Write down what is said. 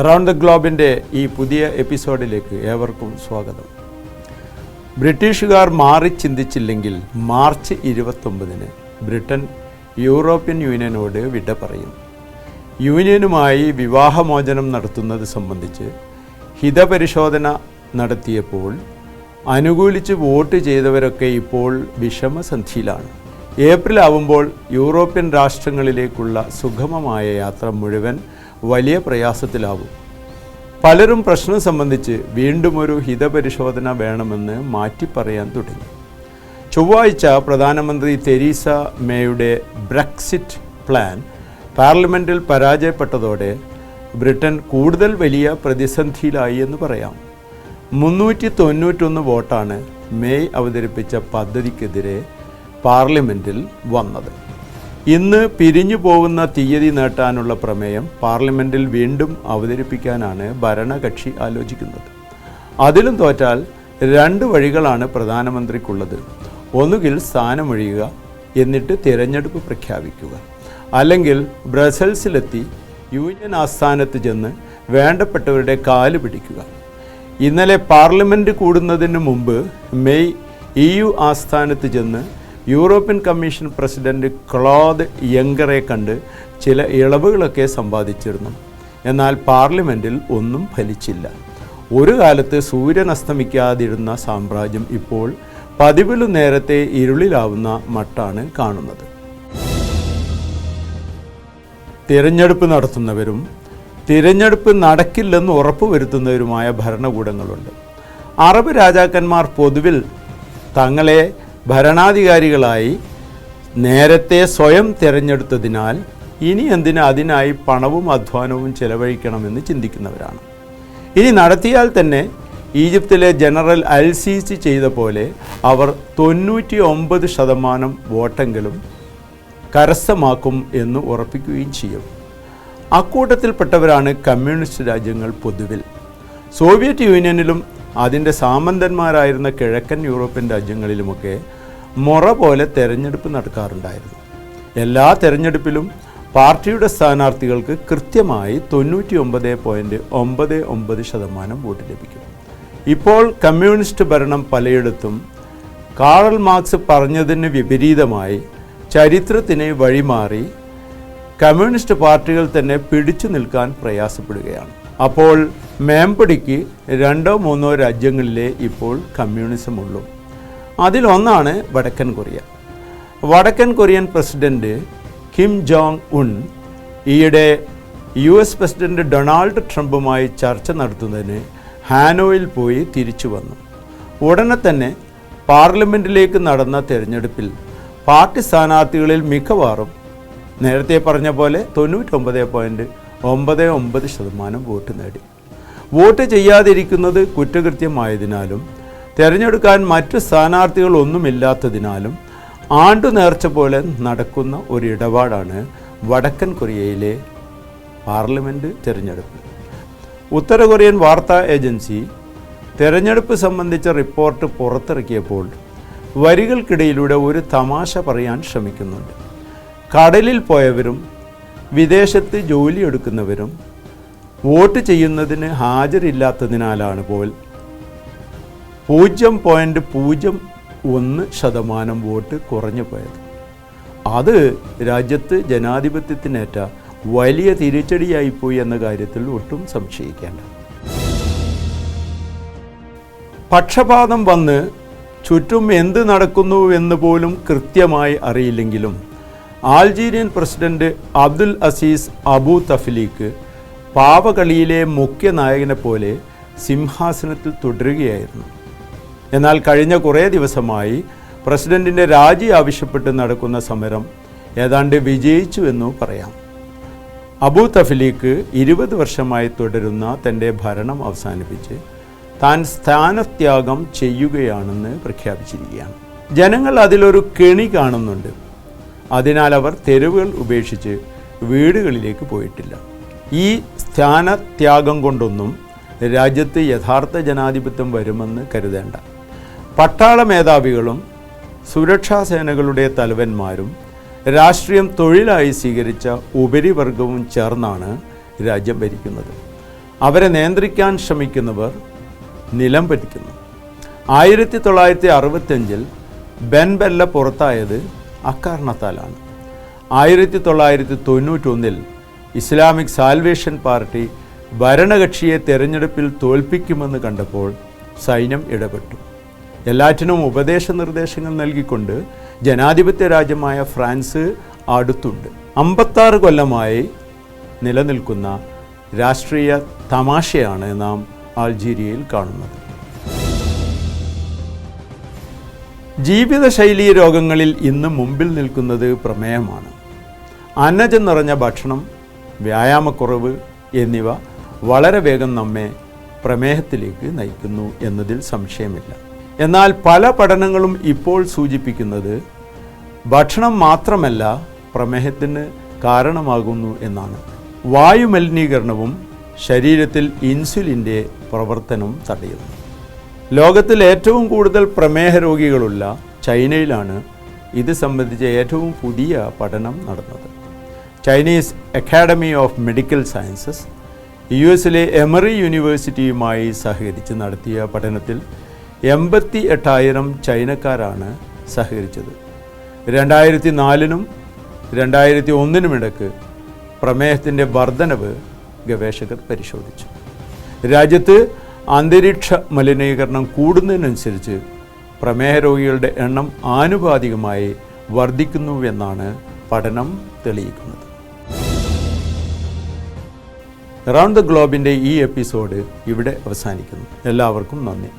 Around the ഗ്ലോബിന്റെ ഈ പുതിയ എപ്പിസോഡിലേക്ക് ഏവർക്കും സ്വാഗതം. ബ്രിട്ടീഷുകാർ മാറി ചിന്തിച്ചില്ലെങ്കിൽ മാർച്ച് ഇരുപത്തൊമ്പതിന് ബ്രിട്ടൻ യൂറോപ്യൻ യൂണിയനോട് വിട പറയും. യൂണിയനുമായി വിവാഹമോചനം നടത്തുന്നത് സംബന്ധിച്ച് ഹിതപരിശോധന നടത്തിയപ്പോൾ അനുകൂലിച്ച് വോട്ട് ചെയ്തവരൊക്കെ ഇപ്പോൾ വിഷമസന്ധിയിലാണ്. ഏപ്രിൽ ആവുമ്പോൾ യൂറോപ്യൻ രാഷ്ട്രങ്ങളിലേക്കുള്ള സുഗമമായ യാത്ര മുഴുവൻ വലിയ പ്രയാസത്തിലാവും. പലരും പ്രശ്നം സംബന്ധിച്ച് വീണ്ടും ഒരു ഹിതപരിശോധന വേണമെന്ന് മാറ്റിപ്പറയാൻ തുടങ്ങി. ചൊവ്വാഴ്ച പ്രധാനമന്ത്രി തെരീസ മേയുടെ ബ്രക്സിറ്റ് പ്ലാൻ പാർലമെന്റിൽ പരാജയപ്പെട്ടതോടെ ബ്രിട്ടൻ കൂടുതൽ വലിയ പ്രതിസന്ധിയിലായി എന്ന് പറയാം. മുന്നൂറ്റി തൊണ്ണൂറ്റൊന്ന് വോട്ടാണ് മേയ് അവതരിപ്പിച്ച പദ്ധതിക്കെതിരെ പാർലമെന്റിൽ വന്നത്. ഇന്ന് പിരിഞ്ഞു പോകുന്ന തീയതി നീട്ടാനുള്ള പ്രമേയം പാർലമെന്റിൽ വീണ്ടും അവതരിപ്പിക്കാനാണ് ഭരണകക്ഷി ആലോചിക്കുന്നത്. അതിലും തോറ്റാൽ രണ്ട് വഴികളാണ് പ്രധാനമന്ത്രിക്കുള്ളത്. ഒന്നുകിൽ സ്ഥാനമൊഴിയുക എന്നിട്ട് തിരഞ്ഞെടുപ്പ് പ്രഖ്യാപിക്കുക. അല്ലെങ്കിൽ ബ്രസൽസിലെത്തി യൂണിയൻ ആസ്ഥാനത്ത് ചെന്ന് വേണ്ടപ്പെട്ടവരുടെ കാൽ പിടിക്കുക. ഇന്നലെ പാർലമെന്റ് കൂടുന്നതിന് മുമ്പ് മെയ് ഇ യു ആസ്ഥാനത്ത് ചെന്ന് യൂറോപ്യൻ കമ്മീഷൻ പ്രസിഡന്റ് ക്ലോദ് യങ്കറെ കണ്ട് ചില ഇളവുകളൊക്കെ സമ്പാദിച്ചിരുന്നു. എന്നാൽ പാർലമെന്റിൽ ഒന്നും ഫലിച്ചില്ല. ഒരു കാലത്ത് സൂര്യൻ അസ്തമിക്കാതിരുന്ന സാമ്രാജ്യം ഇപ്പോൾ പതിവിലും നേരത്തെ ഇരുളിലാവുന്ന മട്ടാണ് കാണുന്നത്. തിരഞ്ഞെടുപ്പ് നടത്തുന്നവരും തിരഞ്ഞെടുപ്പ് നടക്കില്ലെന്ന് ഉറപ്പുവരുത്തുന്നവരുമായ ഭരണകൂടങ്ങളുണ്ട്. അറബ് രാജാക്കന്മാർ പൊതുവിൽ തങ്ങളെ ഭരണാധികാരികളായി നേരത്തെ സ്വയം തിരഞ്ഞെടുത്തതിനാൽ ഇനി എന്തിന് അതിനായി പണവും അധ്വാനവും ചെലവഴിക്കണമെന്ന് ചിന്തിക്കുന്നവരാണ്. ഇനി നടത്തിയാൽ തന്നെ ഈജിപ്തിലെ ജനറൽ അൽ സീസി ചെയ്ത പോലെ അവർ തൊണ്ണൂറ്റി ഒമ്പത് ശതമാനം വോട്ടെങ്കിലും കരസ്ഥമാക്കും എന്ന് ഉറപ്പിക്കുകയും ചെയ്യും. അക്കൂട്ടത്തിൽപ്പെട്ടവരാണ് കമ്മ്യൂണിസ്റ്റ് രാജ്യങ്ങൾ പൊതുവിൽ. സോവിയറ്റ് യൂണിയനിലും അതിന്റെ സാമന്തന്മാരായിരുന്ന കിഴക്കൻ യൂറോപ്യൻ രാജ്യങ്ങളിലുമൊക്കെ മുറ പോലെ തെരഞ്ഞെടുപ്പ് നടക്കാറുണ്ടായിരുന്നു. എല്ലാ തെരഞ്ഞെടുപ്പിലും പാർട്ടിയുടെ സ്ഥാനാർത്ഥികൾക്ക് കൃത്യമായി തൊണ്ണൂറ്റി ഒമ്പത് പോയിന്റ് ഒമ്പത് ഒമ്പത് ശതമാനം വോട്ട് ലഭിക്കും. ഇപ്പോൾ കമ്മ്യൂണിസ്റ്റ് ഭരണം പലയിടത്തും കാറൽ മാർക്സ് പറഞ്ഞതിന് വിപരീതമായി ചരിത്രത്തിനെ വഴിമാറി കമ്മ്യൂണിസ്റ്റ് പാർട്ടികൾ തന്നെ പിടിച്ചു നിൽക്കാൻ പ്രയാസപ്പെടുകയാണ്. അപ്പോൾ മേമ്പടിക്ക് രണ്ടോ മൂന്നോ രാജ്യങ്ങളിലെ ഇപ്പോൾ കമ്മ്യൂണിസമുള്ളൂ. അതിലൊന്നാണ് വടക്കൻ കൊറിയ. വടക്കൻ Korean president Kim Jong Un ഈയിടെ യു എസ് പ്രസിഡന്റ് ഡൊണാൾഡ് ട്രംപുമായി ചർച്ച നടത്തുന്നതിന് ഹാനോയിൽ പോയി തിരിച്ചു വന്നു. ഉടനെ തന്നെ പാർലമെന്റിലേക്ക് നടന്ന തെരഞ്ഞെടുപ്പിൽ പാർട്ടി സ്ഥാനാർത്ഥികളിൽ മിക്കവാറും നേരത്തെ പറഞ്ഞ പോലെ തൊണ്ണൂറ്റൊമ്പത് പോയിന്റ് ഒമ്പത് ഒമ്പത് ശതമാനം വോട്ട് നേടി. വോട്ട് ചെയ്യാതിരിക്കുന്നത് കുറ്റകൃത്യമായതിനാലും തിരഞ്ഞെടുക്കാൻ മറ്റു സ്ഥാനാർത്ഥികളൊന്നുമില്ലാത്തതിനാലും ആണ്ടു നേർച്ച പോലെ നടക്കുന്ന ഒരു ഇടപാടാണ് വടക്കൻ കൊറിയയിലെ പാർലമെന്റ് തിരഞ്ഞെടുപ്പ്. ഉത്തര കൊറിയൻ വാർത്താ ഏജൻസി തിരഞ്ഞെടുപ്പ് സംബന്ധിച്ച റിപ്പോർട്ട് പുറത്തിറക്കിയപ്പോൾ വരികൾക്കിടയിലൂടെ ഒരു തമാശ പറയാൻ ശ്രമിക്കുന്നുണ്ട്. കടലിൽ പോയവരും വിദേശത്ത് ജോലിയെടുക്കുന്നവരും വോട്ട് ചെയ്യുന്നതിന് ഹാജരില്ലാത്തതിനാലാണ് പോൽ പൂജ്യം പോയിന്റ് പൂജ്യം ഒന്ന് ശതമാനം വോട്ട് കുറഞ്ഞു പോയത്. അത് രാജ്യത്ത് ജനാധിപത്യത്തിനേറ്റ വലിയ തിരിച്ചടിയായിപ്പോയി എന്ന കാര്യത്തിൽ ഒട്ടും സംശയിക്കേണ്ട. പക്ഷപാതം വന്ന് ചുറ്റും എന്ത് നടക്കുന്നു എന്ന് പോലും കൃത്യമായി അറിയില്ലെങ്കിലും Algerian president Abdul Aziz Abu തഫ്ലീക്ക് പാവകളിയിലെ മുഖ്യ നായകനെ പോലെ സിംഹാസനത്തിൽ തുടരുകയായിരുന്നു. എന്നാൽ കഴിഞ്ഞ കുറേ ദിവസമായി പ്രസിഡന്റിന്റെ രാജി ആവശ്യപ്പെട്ട് നടക്കുന്ന സമരം ഏതാണ്ട് വിജയിച്ചു എന്ന് പറയാം. അബു തഫ്ലീക്ക് ഇരുപത് വർഷമായി തുടരുന്ന തന്റെ ഭരണം അവസാനിപ്പിച്ച് താൻ സ്ഥാനത്യാഗം ചെയ്യുകയാണെന്ന് പ്രഖ്യാപിച്ചിരിക്കുകയാണ്. ജനങ്ങൾ അതിലൊരു കെണി കാണുന്നുണ്ട്. അതിനാൽ അവർ തെരുവുകൾ ഉപേക്ഷിച്ച് വീടുകളിലേക്ക് പോയിട്ടില്ല. ഈ സ്ഥാനത്യാഗം കൊണ്ടൊന്നും രാജ്യത്ത് യഥാർത്ഥ ജനാധിപത്യം വരുമെന്ന് കരുതേണ്ട. പട്ടാള മേധാവികളും സുരക്ഷാ സേനകളുടെ തലവന്മാരും രാഷ്ട്രീയം തൊഴിലായി സ്വീകരിച്ച ഉപരിവർഗവും ചേർന്നാണ് രാജ്യം ഭരിക്കുന്നത്. അവരെ നിയന്ത്രിക്കാൻ ശ്രമിക്കുന്നവർ നിലം പതിക്കുന്നു. ആയിരത്തി തൊള്ളായിരത്തി അറുപത്തഞ്ചിൽ ബെൻ ബെല്ല പുറത്തായത് അക്കാരണത്താലാണ്. ആയിരത്തി തൊള്ളായിരത്തി തൊണ്ണൂറ്റൊന്നിൽ ഇസ്ലാമിക് സാൽവേഷൻ പാർട്ടി ഭരണകക്ഷിയെ തെരഞ്ഞെടുപ്പിൽ തോൽപ്പിക്കുമെന്ന് കണ്ടപ്പോൾ സൈന്യം ഇടപെട്ടു. എല്ലാറ്റിനും ഉപദേശ നിർദ്ദേശങ്ങൾ നൽകിക്കൊണ്ട് ജനാധിപത്യ രാജ്യമായ ഫ്രാൻസ് അടുത്തുണ്ട്. അമ്പത്താറ് കൊല്ലമായി നിലനിൽക്കുന്ന രാഷ്ട്രീയ തമാശയാണ് നാം അൾജീരിയയിൽ കാണുന്നത്. ജീവിതശൈലി രോഗങ്ങളിൽ ഇന്ന് മുമ്പിൽ നിൽക്കുന്നത് പ്രമേയമാണ്. അന്നജം നിറഞ്ഞ ഭക്ഷണം വ്യായാമക്കുറവ് എന്നിവ വളരെ വേഗം നമ്മെ പ്രമേഹത്തിലേക്ക് നയിക്കുന്നു എന്നതിൽ സംശയമില്ല. എന്നാൽ പല പഠനങ്ങളും ഇപ്പോൾ സൂചിപ്പിക്കുന്നത് ഭക്ഷണം മാത്രമല്ല പ്രമേഹത്തിന് കാരണമാകുന്നു എന്നാണ്. വായുമലിനീകരണവും ശരീരത്തിൽ ഇൻസുലിന്റെ പ്രവർത്തനവും തടയുന്നു. ലോകത്തിൽ ഏറ്റവും കൂടുതൽ പ്രമേഹ രോഗികളുള്ള ചൈനയിലാണ് ഇത് സംബന്ധിച്ച ഏറ്റവും പുതിയ പഠനം നടന്നത്. Chinese academy of medical sciences U എസിലെ എമറി യൂണിവേഴ്സിറ്റിയുമായി സഹകരിച്ച് നടത്തിയ പഠനത്തിൽ എൺപത്തി എട്ടായിരം ചൈനക്കാരാണ് സഹകരിച്ചത്. രണ്ടായിരത്തി നാലിനും രണ്ടായിരത്തി ഒന്നിനുമിടക്ക് പ്രമേഹത്തിന്റെ വർധനവ് ഗവേഷകർ പരിശോധിച്ചു. രാജ്യത്ത് അന്തരീക്ഷ മലിനീകരണം കൂടുന്നതിനനുസരിച്ച് പ്രമേഹ രോഗികളുടെ എണ്ണം ആനുപാതികമായി വർദ്ധിക്കുന്നുവെന്നാണ് പഠനം തെളിയിക്കുന്നത്. റൗണ്ട് ദ ഗ്ലോബിന്റെ ഈ എപ്പിസോഡ് ഇവിടെ അവസാനിക്കുന്നു. എല്ലാവർക്കും നന്ദി.